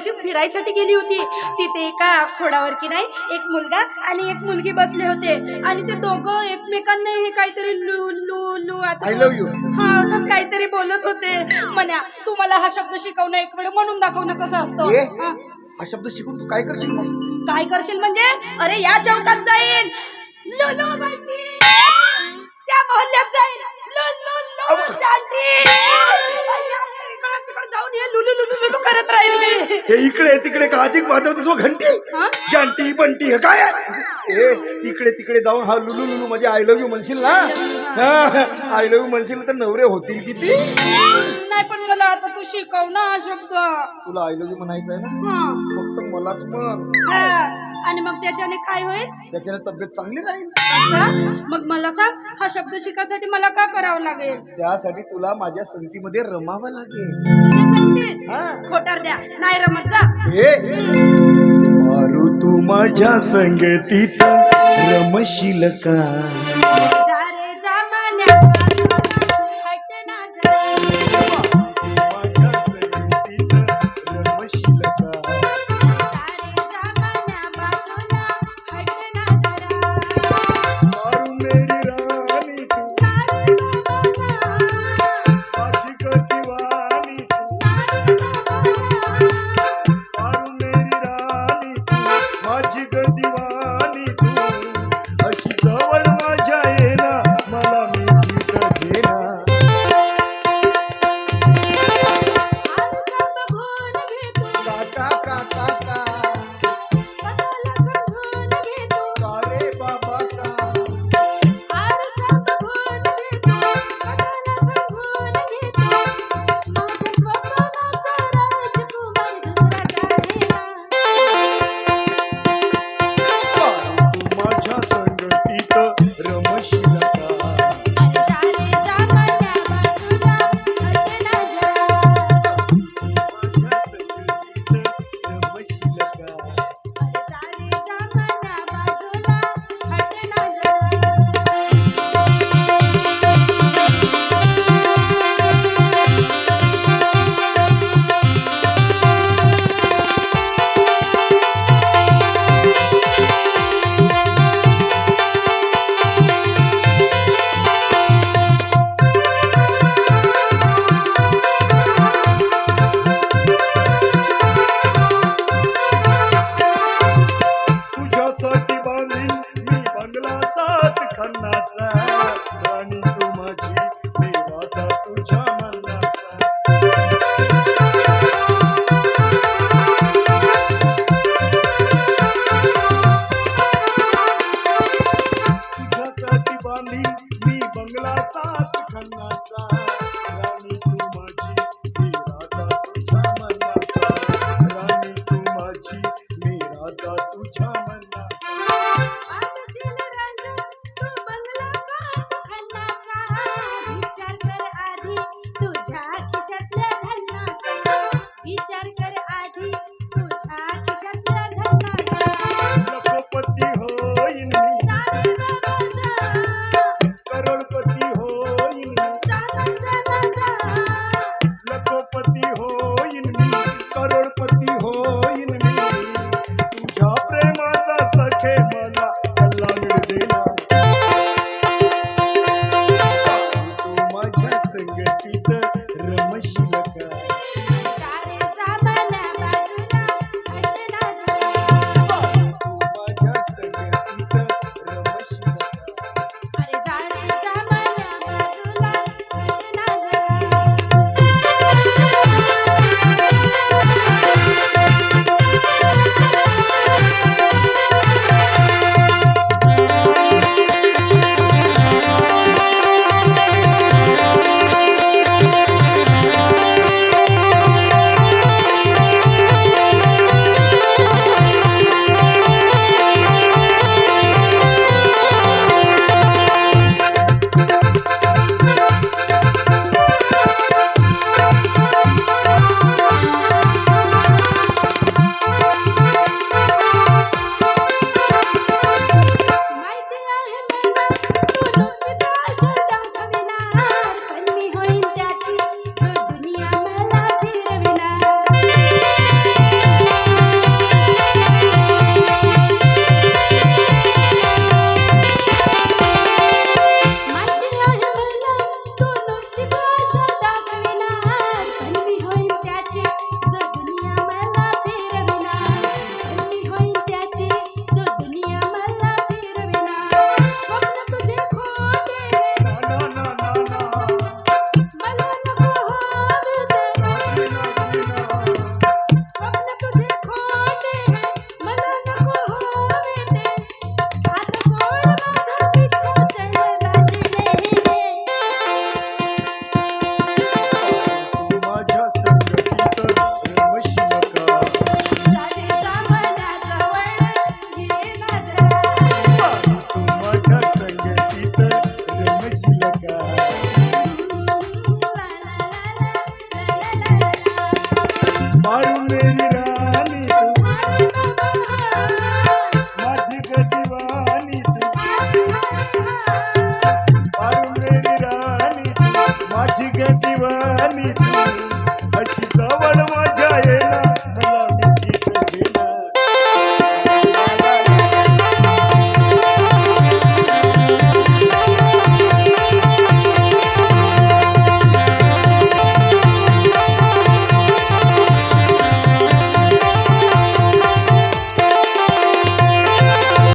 शिकायसाठी गेली होती. तिथे एका खोडावर की नाही एक मुलगा आणि एक मुलगी बसले होते. आणि ते दोघं एकमेकांना हे काहीतरी लू लू लू आता हा असंच काहीतरी बोलत होते. म्हण्या तू मला हा शब्द शिकवणं एक वेळ म्हणून दाखवणं कसं असतं. हा. हा शब्द शिकून तू काय करशील मग? काय करशील म्हणजे? अरे या चौकात जाईन. लो लो बाई त्या मोहल्ल्यात जाईन. लो लो लो अहो. तिकडं जाऊन हे लुलू लुलू लुलू करत राहील मी हे इकडे तिकडे का अधिक वाजवतेस घंटी हा? जानटी बंटी हे काय आहे? ए इकडे तिकडे जाऊन हा लुलू लुलू म्हणजे आय लव्ह यू म्हणशील ना आय लव्ह यू म्हणशील तर नवरे होतील किती नाही पण मला आता तू शिकव ना हा शब्द तुला आय लव्ह यू म्हणायचं आहे ना हा. फक्त मलाच म्हण हा. आणि मग त्याच्याने काय होईल? त्याच्याने तब्येत चांगली राहील. असं? मग मला सांग हा शब्द शिकायसाठी मला का करावं लागेल? त्यासाठी तुला माझ्या संगतीमध्ये रमावं लागेल. सांगते हा. खोटार द्या. नाही रमत जा. हे. मारू तू माझ्या संगतीत रमशील का? मी बंगला